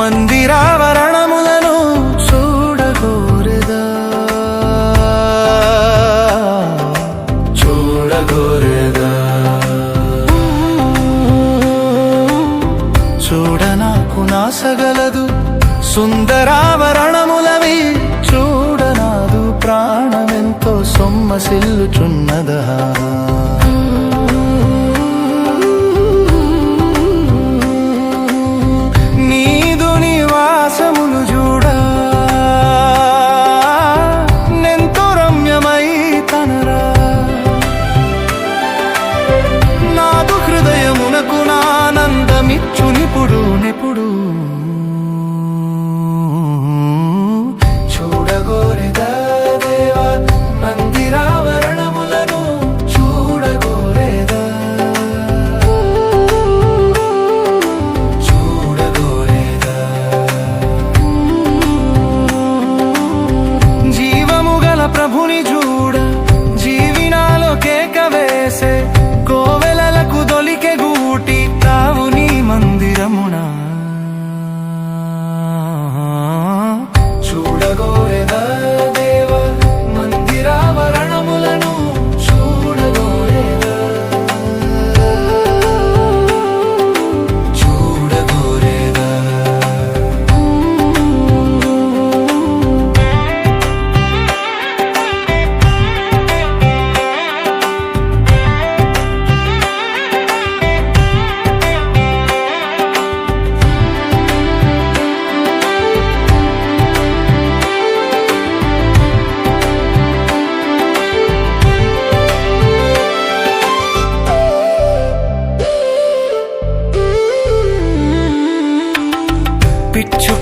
మందిరావరణములను చూడగోరదా. చూడగోరెదా. చూడనాకు నాసగలదు సుందరావరణములవి చూడనాదు ప్రాణమెంతో సొమ్మసిల్లుచున్నదా నానందమిచ్చు నిపుడు నిపుడు చూడగోరేదా దేవా మందిరావరణములను చూడగోరేదా. చూడగోరేదా. జీవము గల ప్రభుని చూడ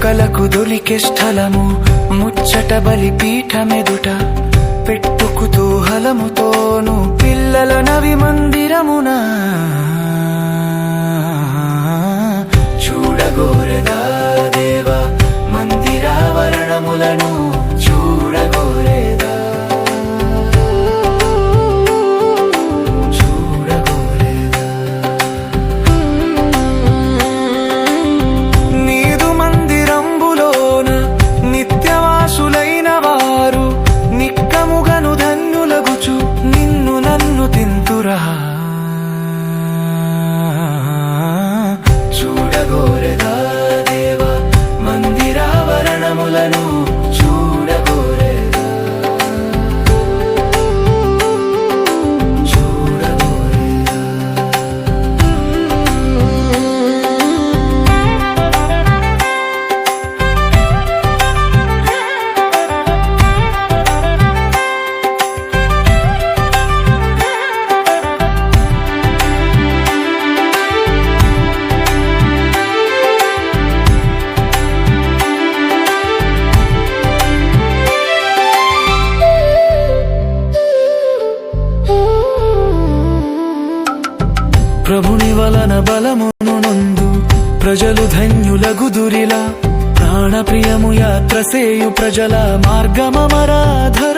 పిచ్చుకలకు దొలికే స్థలము ముచ్చట బలి పీఠమెదుట పెట్టు కుతూహలముతోను పిల్లల నవి మందిరమున. తన బలమును నొందు ప్రజలు ధన్యులగుదురిలా ప్రాణప్రియము యాత్ర సేయు ప్రజల మార్గమరాధర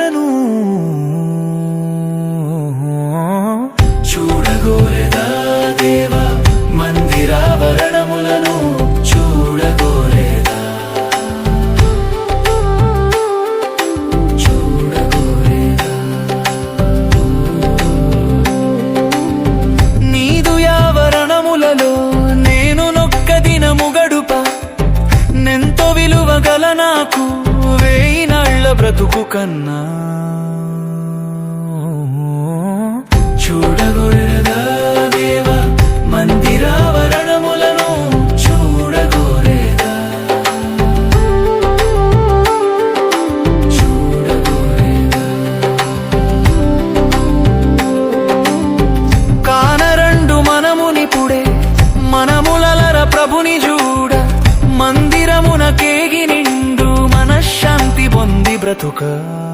బ్రతుకు కన్నా. చూడగొడదా 的土歌。